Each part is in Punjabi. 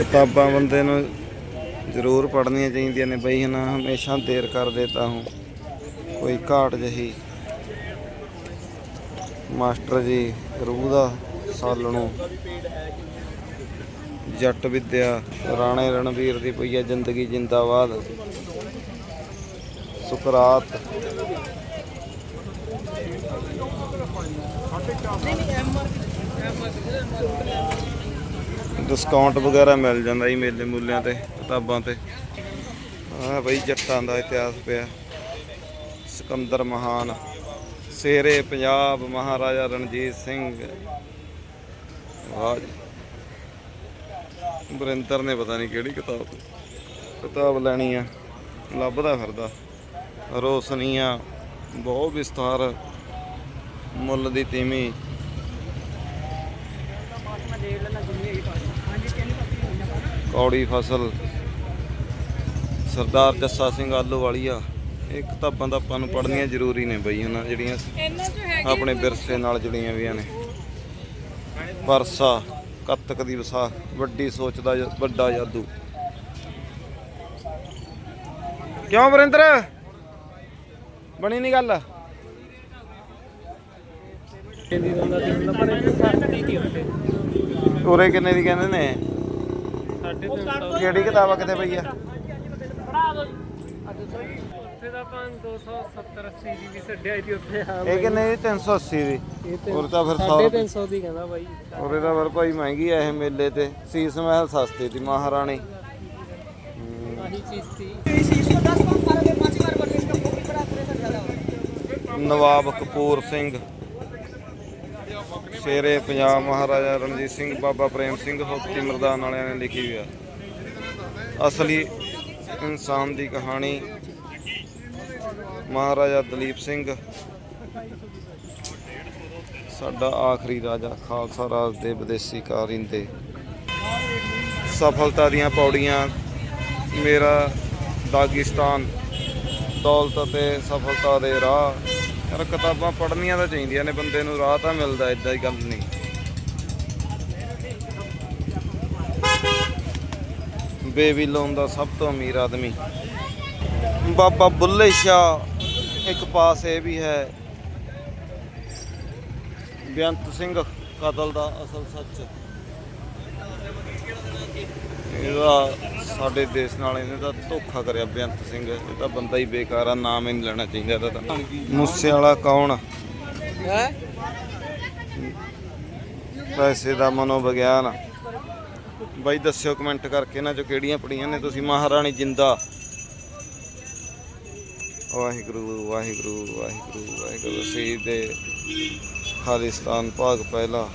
ਕਿਤਾਬਾਂ ਬੰਦੇ ਨੂੰ ਜ਼ਰੂਰ ਪੜ੍ਹਨੀਆਂ ਚਾਹੀਦੀਆਂ ਨੇ ਬਈ, ਹਨਾ, ਹਮੇਸ਼ਾ ਦੇਰ ਕਰ ਦੇਤਾ ਹੂੰ। ਕੋਈ ਘਾਟ ਜਹੀ। ਮਾਸਟਰ ਜੀ ਰੂਹ ਦਾ ਸਾਲਣੋ ਜੱਟ ਵਿਦਿਆ, ਰਾਣੇ ਰਣਵੀਰ ਦੀ ਪਈ ਹੈ ਜ਼ਿੰਦਗੀ ਜਿੰਦਾਬਾਦ। ਸੁਕਰਾਤ। ਡਿਸਕਾਊਂਟ ਵਗੈਰਾ ਮਿਲ ਜਾਂਦਾ ਜੀ ਮੇਲੇ ਮੂਲਿਆਂ ਤੇ, ਕਿਤਾਬਾਂ ਤੇ। ਆ ਬਈ ਜੱਟਾਂ ਦਾ ਇਤਿਹਾਸ ਪਿਆ। ਸਿਕੰਦਰ ਮਹਾਨ, ਸ਼ੇਰੇ ਪੰਜਾਬ ਮਹਾਰਾਜਾ ਰਣਜੀਤ ਸਿੰਘ। ਵਾਹ ਜੀ। ਬਰਿੰਦਰ ਨੇ ਪਤਾ ਨਹੀਂ ਕਿਹੜੀ ਕਿਤਾਬ ਕਿਤਾਬ ਲੈਣੀ ਆ, ਲੱਭਦਾ ਫਿਰਦਾ। ਰੋਸ਼ਨੀਆਂ, ਬਹੁਤ ਵਿਸਥਾਰ। ਮੁੱਲ ਦੀ ਤੀਵੀਂ। ਕੌੜੀ ਫਸਲ ਸਰਦਾਰ ਜੱਸਾ ਸਿੰਘ ਆਲੂ ਵਾਲੀਆ ਇਹ ਕਿਤਾਬਾਂ ਤਾਂ ਆਪਾਂ ਨੂੰ ਪੜ੍ਹਨੀਆਂ ਜ਼ਰੂਰੀ ਨੇ ਬਈ ਹਨਾ ਜਿਹੜੀਆਂ ਆਪਣੇ ਵਿਰਸੇ ਨਾਲ ਜੁੜੀਆਂ ਵੀਆਂ ਨੇ। ਵਰਸਾ ਕੱਤਕ ਦੀ ਵਿਸਾਖ ਵੱਡੀ ਸੋਚ ਦਾ ਵੱਡਾ ਜਾਦੂ। ਕਿਉਂ ਵਰਿੰਦਰ? ਬਣੀ ਨਹੀਂ ਗੱਲ? ਉਰੇ ਕਿੰਨੇ ਦੀ ਕਹਿੰਦੇ ਨੇ? ਕਿਹੜੀ ਕਿਤਾਬ ਆ ਕਿਤੇ ਪਈ ਆ? ਉੱਥੇ ਦਾ ਆਪਾਂ 270 80 ਦੀ? ਵੀ ਛੱਡਿਆ ਸੀ ਉੱਥੇ ਹਾਂ ਇਹ ਕਿੰਨੇ ਦੀ। 380 ਦੀ ਇਹ ਤਾਂ ਫਿਰ 100 350 ਦੀ ਕਹਿੰਦਾ ਬਾਈ ਉਰੇ ਤਾਂ ਫਿਰ ਭਾਈ ਮਹਿੰਗੀ ਆ ਇਹ ਮੇਲੇ ਤੇ। ਸੀਸ ਮਹਿਲ ਸਸਤੀ ਦੀ, ਮਹਾਰਾਣੀ। ਆਹੀ ਚੀਜ਼ ਸੀ ਨਵਾਬ ਕਪੂਰ ਸਿੰਘ। ਸ਼ੇਰੇ ਪੰਜਾਬ ਮਹਾਰਾਜਾ ਰਣਜੀਤ ਸਿੰਘ, ਬਾਬਾ ਪ੍ਰੇਮ ਸਿੰਘ ਹੋਤੀ ਮਰਦਾਨ ਵਾਲਿਆਂ ਨੇ ਲਿਖੀ ਹੋਈ ਆ। ਅਸਲੀ ਇਨਸਾਨ ਦੀ ਕਹਾਣੀ ਮਹਾਰਾਜਾ ਦਲੀਪ ਸਿੰਘ, ਸਾਡਾ ਆਖਰੀ ਰਾਜਾ ਖਾਲਸਾ ਰਾਜ ਦੇ ਵਿਦੇਸੀ ਕਾਰਿੰਦੇ ਸਫਲਤਾ ਦੀਆਂ ਪੌੜੀਆਂ, ਮੇਰਾ ਦਾਗਿਸਤਾਨ ਦੌਲਤ ਅਤੇ ਸਫਲਤਾ ਦੇ ਰਾਹ। ਯਾਰ ਕਿਤਾਬਾਂ ਪੜ੍ਹਨੀਆਂ ਤਾਂ ਚਾਹੀਦੀਆਂ ਨੇ ਬੰਦੇ ਨੂੰ, ਰਾਹ ਤਾਂ ਮਿਲਦਾ ਇਦਾਂ ਦੀ ਗੱਲ ਨਹੀਂ। ਬੇਬੀ ਲੋਨ ਦਾ ਸਭ ਤੋਂ ਅਮੀਰ ਆਦਮੀ। ਬਾਬਾ ਬੁੱਲੇ ਸ਼ਾਹ, ਇੱਕ ਪਾਸ ਇਹ ਵੀ ਹੈ। ਬੇਅੰਤ ਸਿੰਘ ਕਤਲ ਦਾ ਅਸਲ ਸੱਚ। ਇਹਦਾ ਸਾਡੇ ਦੇਸ਼ ਨਾਲ ਇਹਨੇ ਤਾਂ ਧੋਖਾ ਕਰਿਆ ਬੇਅੰਤ ਸਿੰਘ। ਇਹ ਤਾਂ ਬੰਦਾ ਹੀ ਬੇਕਾਰ ਆ ਨਾਮ ਹੀ ਨਹੀਂ ਲੈਣਾ ਚਾਹੀਦਾ ਇਹਦਾ ਤਾਂ। ਮੂਸੇ ਵਾਲਾ ਕੌਣ ਹੈ? ਪੈਸੇ ਦਾ ਮਨੋਵਿਗਿਆਨ ਬਾਈ ਦੱਸਿਓ ਕਮੈਂਟ ਕਰਕੇ ਇਹਨਾਂ ਚੋਂ ਕਿਹੜੀਆਂ ਪੜੀਆਂ ਨੇ ਤੁਸੀਂ? ਮਹਾਰਾਣੀ ਜਿੰਦਾ। ਵਾਹਿਗੁਰੂ ਵਾਹਿਗੁਰੂ ਵਾਹਿਗੁਰੂ ਵਾਹਿਗੁਰੂ। ਸ਼ਹੀਦ ਦੇ ਖਾਲਿਸਤਾਨ ਭਾਗ ਪਹਿਲਾ।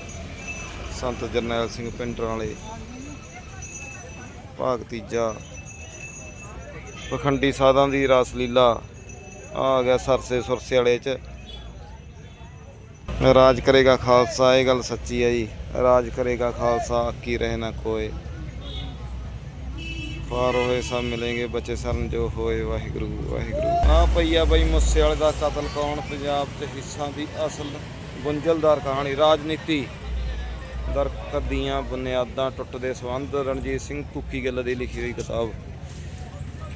ਸੰਤ ਜਰਨੈਲ ਸਿੰਘ ਪਿੰਡਰਾਂ ਵਾਲੇ। ਭਾਗ ਤੀਜਾ। ਪਖੰਡੀ ਸਾਧਾਂ ਦੀ ਰਾਸ ਲੀਲਾ ਆ ਗਿਆ ਸਰਸੇ ਸੁਰਸੇ ਵਾਲੇ ਚ। ਰਾਜ ਕਰੇਗਾ ਖਾਲਸਾ, ਇਹ ਗੱਲ ਸੱਚੀ ਹੈ ਜੀ। ਰਾਜ ਕਰੇਗਾ ਖਾਲਸਾ ਕੀ ਰਹੇ ਨਾ ਕੋਏ ਫਾਰ ਹੋਏ ਸਭ ਮਿਲेंगे ਬਚੇ ਸਰਨ ਜੋ ਹੋਏ, ਵਾਹਿਗੁਰੂ ਵਾਹਿਗੁਰੂ। ਆ ਪਈਆ ਬਈ, ਮੁੱਸੇ ਵਾਲੇ ਦਾ ਕਤਲ ਕੌਣ? ਪੰਜਾਬ ਤੇ ਹਿੱਸਾ ਦੀ ਅਸਲ ਗੁੰਝਲਦਾਰ ਕਹਾਣੀ, ਰਾਜਨੀਤੀ। ਦਰਖਤ ਦੀਆਂ ਬੁਨਿਆਦਾਂ ਟੁੱਟਦੇ ਸੰਬੰਧ ਰਣਜੀਤ ਸਿੰਘ ਕੁੱਕੀ ਦੀ ਲਿਖੀ ਹੋਈ ਕਿਤਾਬ।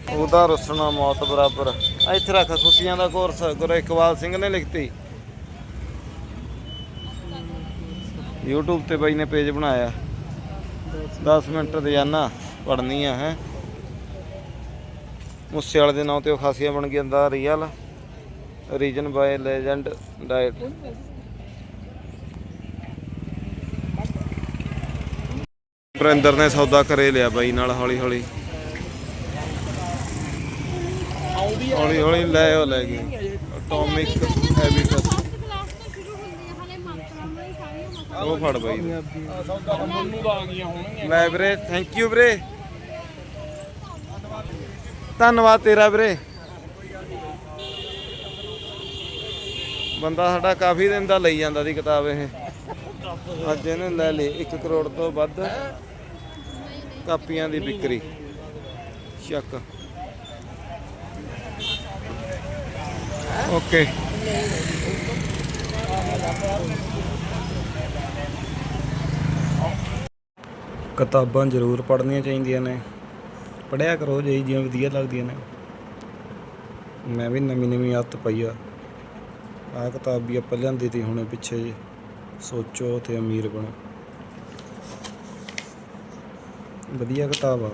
ਉਹਦਾ ਰੁਸਣਾ ਮੌਤ ਬਰਾਬਰ। ਇੱਥੇ ਰੱਖ, ਖੁਸ਼ੀਆਂ ਦਾ ਕੋਰਸ, ਗੁਰੂ ਇਕਬਾਲ ਸਿੰਘ ਨੇ ਲਿਖਤੀ। YouTube ਤੇ ਬਾਈ ਨੇ ਪੇਜ ਬਣਾਇਆ। 10 ਮਿੰਟ ਰੋਜ਼ਾਨਾ ਪੜ੍ਹਨੀ ਆ ਹੈ। ਮੁੱਸੇ ਵਾਲੇ ਦੇ ਨਾਂ ਤੇ ਉਹ ਖਾਸੀਆ ਬਣ ਗਿਆ ਦਾ real reason by legend diet Barinder ਨੇ ਸੌਦਾ ਕਰੇ ਲਿਆ ਬਾਈ ਨਾਲ, ਹੌਲੀ ਹੌਲੀ। ਹੌਲੀ ਹੌਲੀ ਲੈ ਉਹ ਲੈ ਗਈ ਅਟੋਮਿਕ ਹੈਬਿਟਸ ਉਹ ਫੜ ਬਾਈ। ਲੈ ਵੀਰੇ ਥੈਂਕ ਯੂ ਵੀਰੇ। ਧੰਨਵਾਦ ਤੇਰਾ ਵੀਰੇ। ਬੰਦਾ ਸਾਡਾ ਕਾਫੀ ਦਿਨ ਦਾ ਲਈ ਜਾਂਦਾ ਦੀ ਕਿਤਾਬ ਇਹ। ਅੱਜ ਇਹਨੇ ਲੈ ਲਈ 1 ਕਰੋੜ ਤੋਂ ਵੱਧ। ਕਾਪੀਆਂ ਦੀ ਵਿਕਰੀ। ਚੱਕ। ਓਕੇ। ਕਿਤਾਬਾਂ ਜ਼ਰੂਰ ਪੜ੍ਹਨੀਆਂ ਚਾਹੀਦੀਆਂ ਨੇ। ਪੜ੍ਹਿਆ ਕਰੋ ਜੇ ਜਿਹੀਆਂ ਵਧੀਆ ਲੱਗਦੀਆਂ ਨੇ। ਮੈਂ ਵੀ ਨਵੀਂ ਨਵੀਂ ਆਦਤ ਪਈ ਆ। ਆਹ ਕਿਤਾਬ ਵੀ ਆਪਾਂ ਲਿਆਂਦੀ ਤੀ ਹੁਣੇ ਪਿੱਛੇ ਜੇ। ਸੋਚੋ ਤੇ ਅਮੀਰ ਬਣੋ। ਵਧੀਆ ਕਿਤਾਬ ਆ।